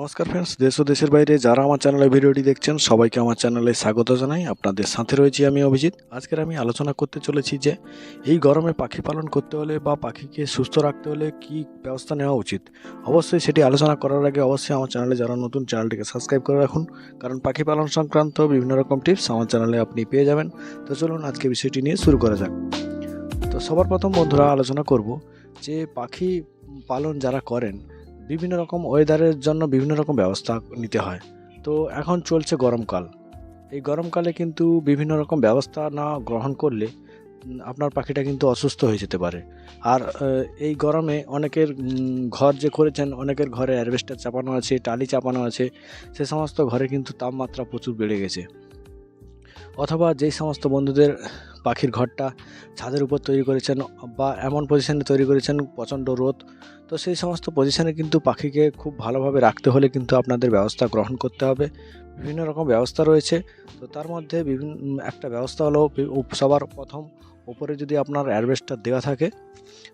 নমস্কার ফ্রেন্ডস দেশ ও দেশের বাইরে যারা আমার চ্যানেলে ভিডিওটি দেখছেন, সবাইকে আমার চ্যানেলে স্বাগত জানাই। আপনাদের সাথে রয়েছি আমি অভিজিৎ। আজকের আমি আলোচনা করতে চলেছি যে, এই গরমে পাখি পালন করতে হলে বা পাখিকে সুস্থ রাখতে হলে কি ব্যবস্থা নেওয়া উচিত? অবশ্যই সেটি আলোচনা করার আগে অবশ্যই আমার চ্যানেলে যারা নতুন চ্যানেলটিকে সাবস্ক্রাইব করে রাখুন। কারণ পাখি পালন সংক্রান্ত বিভিন্ন রকম টিপস আমার চ্যানেলে আপনি পেয়ে যাবেন। তো চলুন আজকে বিষয়টি নিয়ে শুরু করা যাক। তো সবার প্রথম বন্ধুরা আলোচনা করব যে, পাখি পালন যারা করেন বিভিন্ন রকম ওয়েদারের জন্য বিভিন্ন রকম ব্যবস্থা নিতে হয়। তো এখন চলছে গরমকাল। এই গরমকালে কিন্তু বিভিন্ন রকম ব্যবস্থা না গ্রহণ করলে আপনার পাখিটা কিন্তু অসুস্থ হয়ে যেতে পারে। আর এই গরমে অনেকের ঘর যে করেছেন, অনেকের ঘরে অ্যারভেস্টার চাপানো আছে, টালি চাপানো আছে, সে সমস্ত ঘরে কিন্তু তাপমাত্রা প্রচুর বেড়ে গেছে। অথবা যেই সমস্ত বন্ধুদের পাখির ঘরটা ছাদের উপর তৈরি করেছেন বা এমন পজিশানে তৈরি করেছেন প্রচণ্ড রোদ, তো সেই সমস্ত পজিশানে কিন্তু পাখিকে খুব ভালোভাবে রাখতে হলে কিন্তু আপনাদের ব্যবস্থা গ্রহণ করতে হবে। বিভিন্ন রকম ব্যবস্থা রয়েছে, তো তার মধ্যে বিভিন্ন একটা ব্যবস্থা হলো সবার প্রথম উপরে যদি আপনার অ্যারভেস্টার দেওয়া থাকে,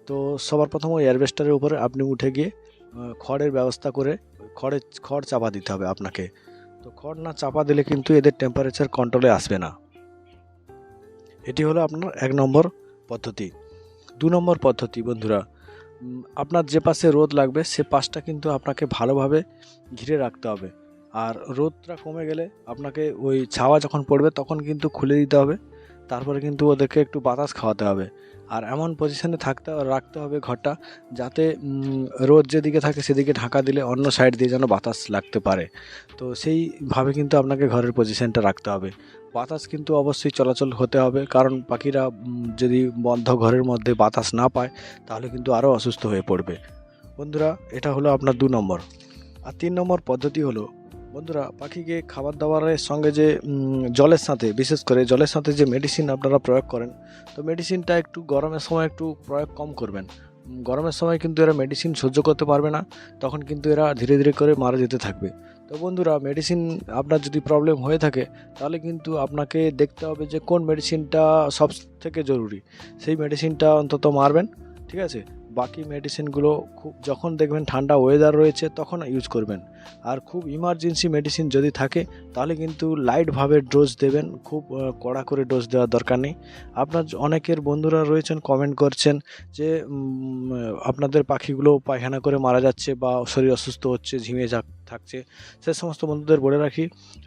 তো সবার প্রথম ওই অ্যারভেস্টারের উপরে আপনি উঠে গিয়ে খড়ের ব্যবস্থা করে খড়ের খড় চাপা দিতে হবে আপনাকে। তো খড় না চাপা দিলে কিন্তু এদের টেম্পারেচার কন্ট্রোলে আসবে না। এটি হলো আপনার এক নম্বর পদ্ধতি। দু নম্বর পদ্ধতি বন্ধুরা আপনার যে পাশে রোদ লাগবে, সে পাশটা কিন্তু আপনাকে ভালোভাবে ঘিরে রাখতে হবে। আর রোদটা কমে গেলে আপনাকে ওই ছাওয়া যখন পড়বে, তখন কিন্তু খুলে দিতে হবে। তারপরে কিন্তু ওদেরকে একটু বাতাস খাওয়াতে হবে। আর এমন পজিশনে থাকতে, রাখতে হবে ঘরটা যাতে রোদ যেদিকে থাকে সেদিকে ঢাকা দিলে অন্য সাইড দিয়ে যেন বাতাস লাগতে পারে। তো সেইভাবে কিন্তু আপনাকে ঘরের পজিশনটা রাখতে হবে। বাতাস কিন্তু অবশ্যই চলাচল হতে হবে, কারণ পাখিরা যদি বন্ধ ঘরের মধ্যে বাতাস না পায়, তাহলে কিন্তু আরও অসুস্থ হয়ে পড়বে। বন্ধুরা, এটা হলো আপনার দু নম্বর। আর তিন নম্বর পদ্ধতি হলো বন্ধুরা, পাখিকে খাবার দাবারের সঙ্গে যে জলের সাথে, বিশেষ করে জলের সাথে যে মেডিসিন আপনারা প্রয়োগ করেন, তো মেডিসিনটা একটু গরমের সময় একটু প্রয়োগ কম করবেন। গরমের সময় কিন্তু এরা মেডিসিন সহ্য করতে পারবে না, তখন কিন্তু এরা ধীরে ধীরে করে মারা যেতে থাকবে। তো বন্ধুরা মেডিসিন আপনার যদি প্রবলেম হয়ে থাকে, তাহলে কিন্তু আপনাকে দেখতে হবে যে কোন মেডিসিনটা সব থেকে জরুরি। সেই মেডিসিনটা অন্তত মারবেন, ঠিক আছে? বাকি মেডিসিনগুলো খুব যখন দেখবেন ঠান্ডা ওয়েদার রয়েছে, তখন ইউজ করবেন। আর খুব ইমার্জেন্সি মেডিসিন যদি থাকে, তাহলে কিন্তু লাইটভাবে ডোজ দেবেন। খুব কড়া করে ডোজ দেওয়ার দরকার নেই। আপনার অনেকের বন্ধুরা রয়েছেন কমেন্ট করছেন যে আপনাদের পাখিগুলো পায়খানা করে মারা যাচ্ছে বা শরীর অসুস্থ হচ্ছে, ঝিমিয়ে যাক। থাকছে, সে সমস্ত বন্ধুদের বলে রাখি,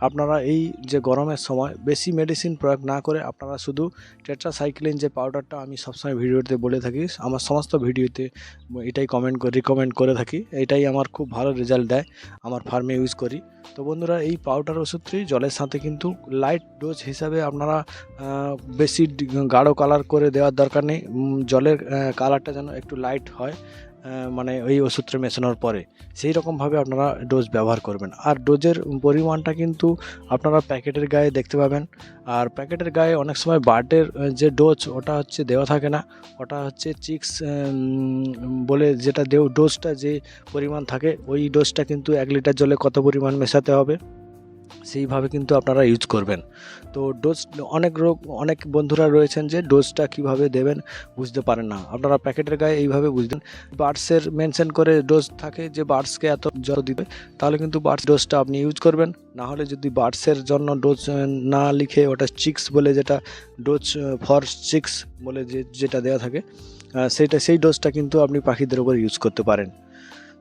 আপনারা এই যে গরমের সময় বেশি মেডিসিন প্রয়োগ না করে আপনারা শুধু টেট্রাসাইক্লিন যে পাউডারটা আমি সবসময় ভিডিওতে বলে থাকি, আমার সমস্ত ভিডিওতে এটাই কমেন্ট রিকমেন্ড করে থাকি, এটাই আমার খুব ভালো রেজাল্ট দেয়, আমার ফার্মে ইউজ করি। তো বন্ধুরা, এই পাউডার ওষুধটি জলের সাথে কিন্তু লাইট ডোজ হিসাবে আপনারা বেশি গাঢ় কালার করে দেওয়ার দরকার নেই জলের কালারটা যেন একটু লাইট হয়। মানে ওই ওষুধটা মেশানোর পরে সেই রকমভাবে আপনারা ডোজ ব্যবহার করবেন। আর ডোজের পরিমাণটা কিন্তু আপনারা প্যাকেটের গায়ে দেখতে পাবেন। আর প্যাকেটের গায়ে অনেক সময় বার্ডের যে ডোজ ওটা হচ্ছে দেওয়া থাকে না। ওটা হচ্ছে চিক্স বলে যেটা ডোজটা যে পরিমাণ থাকে, ওই ডোজটা কিন্তু এক লিটার জলে কত পরিমাণ মেশাতে হবে? সেইভাবে কিন্তু আপনারা ইউজ করবেন। তো ডোজ অনেক রোগ, অনেক বন্ধুরা রয়েছেন যে ডোজটা কীভাবে দেবেন বুঝতে পারেন না। আপনারা প্যাকেটের গায়ে এইভাবে বুঝবেন বার্ডসের মেনশন করে ডোজ থাকে যে বার্ডসকে এত জল দিবে, তাহলে কিন্তু বার্ডস ডোজটা আপনি ইউজ করবেন। না হলে যদি বার্ডসের জন্য ডোজ না লিখে ওটা চিক্স বলে যেটা ডোজ ফর চিক্স বলে যে, যেটা দেওয়া থাকে সেইটা সেই ডোজটা কিন্তু আপনি পাখিদের উপর ইউজ করতে পারেন।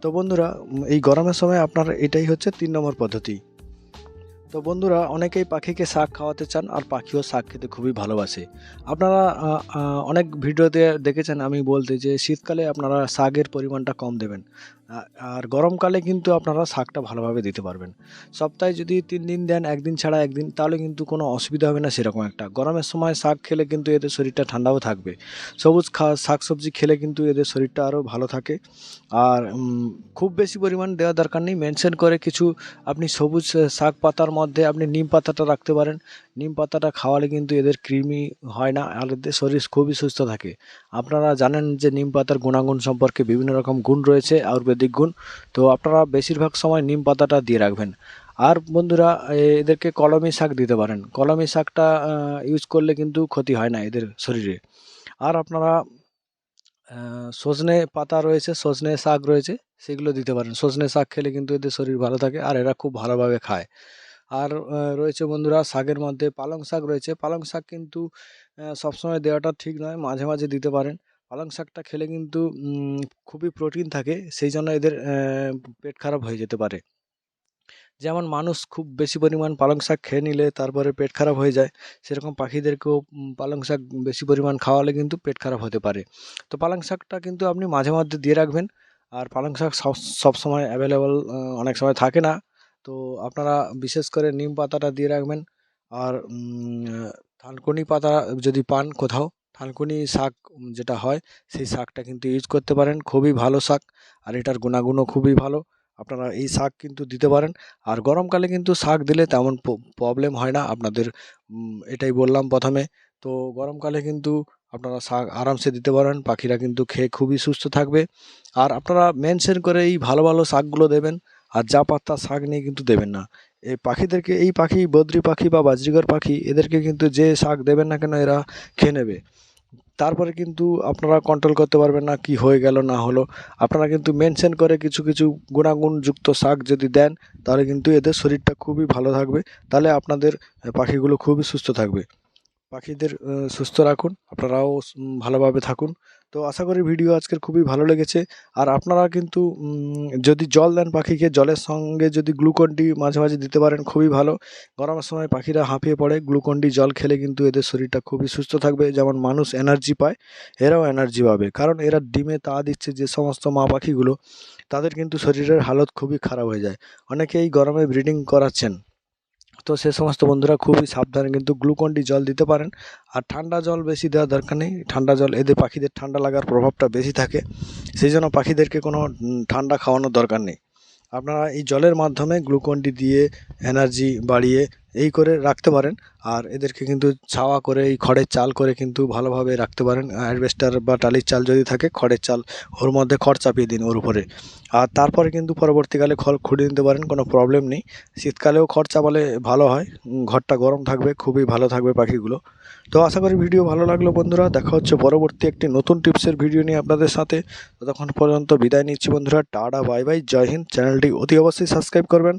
তো বন্ধুরা, এই গরমের সময় আপনার এটাই হচ্ছে তিন নম্বর পদ্ধতি। তো বন্ধুরা, অনেকেই পাখিকে শাক খাওয়াতে চান আর পাখিও শাক খেতে খুবই ভালোবাসে। আপনারা অনেক ভিডিওতে দেখেছেন আমি বলতে যে, শীতকালে আপনারা শাকের পরিমাণটা কম দেবেন। আর গরমকালে কিন্তু আপনারা শাকটা ভালোভাবে দিতে পারবেন। সপ্তাহে যদি তিন দিন দেন, একদিন ছাড়া একদিন, তাহলে কিন্তু কোনো অসুবিধা হবে না সেরকম একটা। গরমের সময় শাক খেলে কিন্তু এদের শরীরটা ঠান্ডাও থাকবে। সবুজ খা, শাক সবজি খেলে কিন্তু এদের শরীরটা আরও ভালো থাকে। আর খুব বেশি পরিমাণ দেওয়া দরকার নেই। মেনশন করে কিছু, আপনি সবুজ শাক পাতার মধ্যে আপনি নিম পাতাটা রাখতে পারেন। নিম পাতাটা খাওয়ালে কিন্তু এদের কৃমি হয় না, আর এদের শরীর খুবই সুস্থ থাকে। আপনারা জানেন যে নিম পাতার গুণাগুণ সম্পর্কে বিভিন্ন রকম গুণ রয়েছে। আয়ুর্বেদিক গুণ তো আপনারা বেশিরভাগ সময় নিম পাতাটা দিয়ে রাখবেন। আর বন্ধুরা এদেরকে কলমি শাক দিতে পারেন। কলমি শাকটা ইউজ করলে কিন্তু ক্ষতি হয় না এদের শরীরে। আর আপনারা সজনে পাতা রয়েছে, সজনে শাক রয়েছে, সেগুলো দিতে পারেন। সজনে শাক খেলে কিন্তু এদের শরীর ভালো থাকে আর এরা খুব ভালোভাবে খায়। আর রয়েছে বন্ধুরা, শাকের মধ্যে পালং শাক রয়েছে। পালং শাক কিন্তু সবসময় দেওয়াটা ঠিক নয়, মাঝে মাঝে দিতে পারেন। পালং শাকটা খেলে কিন্তু খুবই প্রোটিন থাকে, সেই জন্য এদের পেট খারাপ হয়ে যেতে পারে। যেমন মানুষ খুব বেশি পরিমাণ পালং শাক খেয়ে নিলে তারপরে পেট খারাপ হয়ে যায়, সেরকম পাখিদেরকেও পালং শাক বেশি পরিমাণ খাওয়ালে কিন্তু পেট খারাপ হতে পারে। তো পালং শাকটা কিন্তু আপনি মাঝে মধ্যে দিয়ে রাখবেন, আর পালং শাক সব সবসময় অ্যাভেলেবল অনেক সময় থাকে না। তো আপনারা বিশেষ করে নিম পাতাটা দিয়ে রাখবেন, আর থানকুনি পাতা যদি পান কোথাও থানকুনি শাক যেটা হয়, সেই শাকটা কিন্তু ইউজ করতে পারেন। খুবই ভালো শাক আর এটার গুণাগুণও খুবই ভালো। আপনারা এই শাক কিন্তু দিতে পারেন। আর গরমকালে কিন্তু শাক দিলে তেমন প্রবলেম হয় না। আপনাদের এটাই বললাম প্রথমে। তো গরমকালে কিন্তু আপনারা শাক আরামসে দিতে পারেন। পাখিরা কিন্তু খেয়ে খুবই সুস্থ থাকবে। আর আপনারা মেনশন করে এই ভালো ভালো শাকগুলো দেবেন। আর যা পাত্তা শাক নিয়ে কিন্তু দেবেন না। এই পাখিদেরকে, এই পাখি, বদ্রি পাখি বা বাজরিগর পাখি, এদেরকে কিন্তু যে শাক দেবেন না কেন এরা খেয়ে নেবে। তারপরে কিন্তু আপনারা কন্ট্রোল করতে পারবেন না কি হয়ে গেল, না হলো। আপনারা কিন্তু মেনশন করে কিছু কিছু গুণাগুণযুক্ত শাক যদি দেন, তাহলে কিন্তু এদের শরীরটা খুবই ভালো থাকবে। তাহলে আপনাদের পাখিগুলো খুবই সুস্থ থাকবে। পাখিদের সুস্থ রাখুন, আপনারাও ভালোভাবে থাকুন। তো আশা করি ভিডিও আজকের খুবই ভালো লেগেছে। আর আপনারা কিন্তু যদি জল দেন পাখিকে, জলের সঙ্গে যদি গ্লুকন ডি মাঝে মাঝে দিতে পারেন, খুবই ভালো। গরমের সময় পাখিরা হাঁপিয়ে পড়ে, গ্লুকন ডি জল খেলে কিন্তু এদের শরীরটা খুবই সুস্থ থাকবে, যেমন মানুষ এনার্জি পায়, এরাও এনার্জি পাবে। কারণ এরা ডিমে তা দিচ্ছে যে সমস্ত মা পাখিগুলো, তাদের কিন্তু শরীরের হালত খুবই খারাপ হয়ে যায়। অনেকে এই গরমে ব্রিডিং করাচ্ছেন। তো সে সমস্ত বন্ধুরা খুবই সাবধানে কিন্তু গ্লুকন ডি জল দিতে পারেন। আর ঠান্ডা জল বেশি দেওয়ার দরকার নেই। ঠান্ডা জল এদের পাখিদের ঠান্ডা লাগার প্রভাবটা বেশি থাকে। সেই জন্য পাখিদেরকে কোনো ঠান্ডা খাওয়ানোর দরকার নেই। আপনারা এই জলের মাধ্যমে গ্লুকন ডি দিয়ে এনার্জি বাড়িয়ে এই করে রাখতে পারেন। আর এদেরকে কিন্তু ছাওয়া করে, এই খড়ের চাল করে কিন্তু ভালোভাবে রাখতে পারেন। অ্যাডভেস্টার বা টালির চাল যদি থাকে, খড়ের চাল ওর মধ্যে খড় চাপিয়ে দিন ওর উপরে। আর তারপরে কিন্তু পরবর্তীকালে খড় খুঁড়িয়ে নিতে পারেন, কোনো প্রবলেম নেই। শীতকালেও খড় চাপালে ভালো হয়। ঘরটা গরম থাকবে, খুবই ভালো থাকবে পাখিগুলো। তো আশা করি ভিডিও ভালো লাগল বন্ধুরা। দেখা হচ্ছে পরবর্তী একটি নতুন টিপসের ভিডিও নিয়ে আপনাদের সাথে। ততক্ষণ পর্যন্ত বিদায় নিচ্ছি বন্ধুরা। Ta-ta, bye bye. Jai Hind. চ্যানেলটি অতি অবশ্যই সাবস্ক্রাইব করবেন।